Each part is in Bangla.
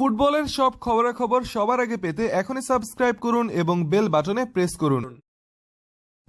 ফুটবলের সব খবরাখবর সবার আগে পেতে এখনই সাবস্ক্রাইব করুন এবং বেল বাটনে প্রেস করুন।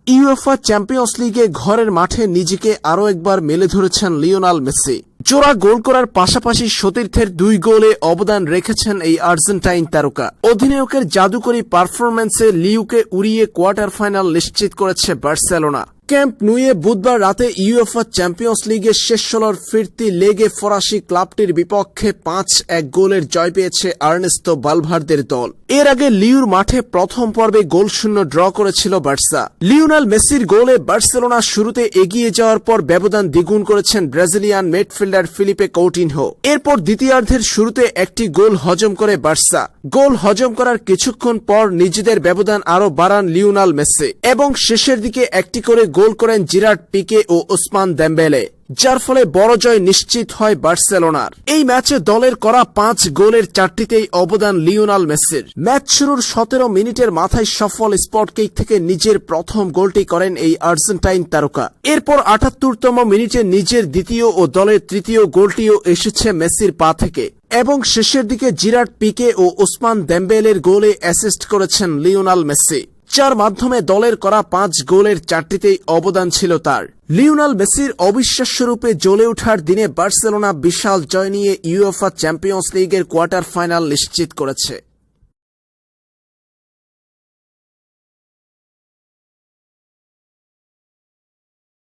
ইউএফা চ্যাম্পিয়ন্স লিগে ঘরের মাঠে নিজেকে আরও একবার মেলে ধরেছেন লিওনাল মেসি। জোড়া গোল করার পাশাপাশি সতীর্থের দুই গোলে অবদান রেখেছেন এই আর্জেন্টাইন তারকা। অধিনায়কের জাদুকরী পারফরম্যান্সে লিউকে উড়িয়ে কোয়ার্টার ফাইনাল নিশ্চিত করেছে বার্সেলোনা। ক্যাম্প নুয়ে বুধবার রাতে ইউএফা চ্যাম্পিয়ন্স লিগের শেষ ষোলোর ফিরতি লেগে ফরাসি ক্লাবটির বিপক্ষে পাঁচ এক গোলের জয় পেয়েছে আর্নেস্তো বালভারদের দল। এর আগে লিউর মাঠে প্রথম পর্বে গোল শূন্য ড্র করেছিল বার্সা। লিওনাল মেসির গোলে বার্সেলোনা শুরুতে এগিয়ে যাওয়ার পর ব্যবধান দ্বিগুণ করেছেন ব্রাজিলিয়ান মিডফিল্ডার ফিলিপে কৌটিনহো। এরপর দ্বিতীয়ার্ধের শুরুতে একটি গোল হজম করে বার্সা। গোল হজম করার কিছুক্ষণ পর নিজেদের ব্যবধান আরও বাড়ান লিওনাল মেসি। এবং শেষের দিকে একটি করে গোল করেন জিরাট, পিকে ও ওসমান দেম্বেলে, যার ফলে বড় জয় নিশ্চিত হয় বার্সেলোনার। এই ম্যাচে দলের করা পাঁচ গোলের চারটিতেই অবদান লিওনাল মেসির। ম্যাচ শুরুর সতেরো মিনিটের মাথায় সফল স্পট কিক থেকে নিজের প্রথম গোলটি করেন এই আর্জেন্টাইন তারকা। এরপর আটাত্তরতম মিনিটে নিজের দ্বিতীয় ও দলের তৃতীয় গোলটিও এসেছে মেসির পা থেকে। এবং শেষের দিকে জিরাট, পিকে ও ওসমান দেম্বেলের গোলে অ্যাসিস্ট করেছেন লিওনাল মেসি। যার মাধ্যমে দলের করা পাঁচ গোলের চারটিতেই অবদান ছিল তার। লিওনাল মেসির অবিশ্বাস্যরূপে জ্বলে ওঠার দিনে বার্সেলোনা বিশাল জয় নিয়ে ইউএফা চ্যাম্পিয়ন্স লিগের কোয়ার্টার ফাইনাল নিশ্চিত করেছে।